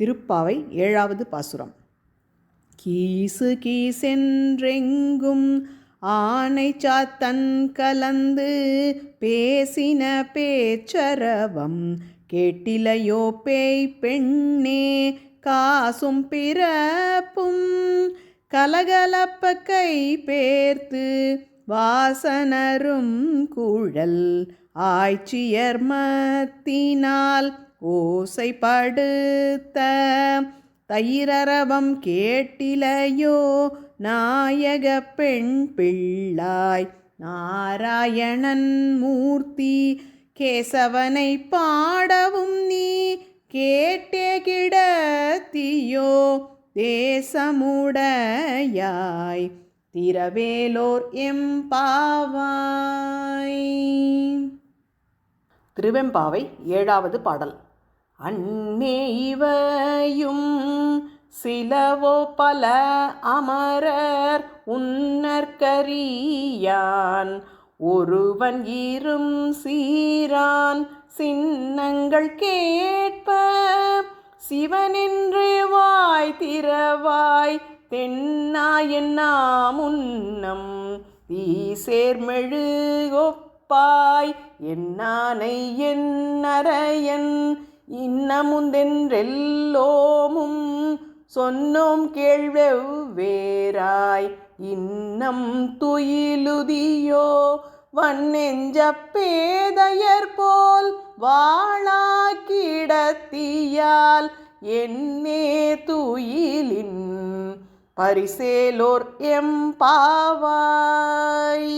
திருப்பாவை ஏழாவது பாசுரம். கீசு கீசென்றெங்கும் ஆனை சாத்தன் கலந்து பேசின பேச்சரவம் கேட்டிலையோ பேய் பெண்ணே காசும் பிறப்பும் கலகலப்ப கை பேர்த்து வாசனரும் குழல் ஆய்ச்சியர் மத்தினால் ஓசைப்படுத்த தயிரரவம் கேட்டிலையோ? நாயக பெண் பிள்ளாய் நாராயணன் மூர்த்தி கேசவனை பாடவும் நீ கேட்டே கிடத்தியோ? தேசமுடையாய் திரவேலோர் எம்பாவாய் திருவெம்பாவை ஏழாவது பாடல். அன்னே இவையும் சிலவோ பல அமரர் உன்னற்கரியான் ஒருவன் இரும் சீரான் சின்னங்கள் கேட்ப சிவனின்று வாய் திறவாய் தென்னாயன்னா உன்னம் தீசேர்மெழு ஒப்பாய் என்னானை என் நரையன் அரையன் இன்னமுந்தென்றெல்லோமும் சொன்னோம் கேள்வெவ்வேறாய். இன்னம் துயிலுதியோ வன்னெஞ்ச பேதையர் போல் வாழாக்கிடத்தியால் என்னே துயிலின் பரிசேலோர் எம்பாவாய்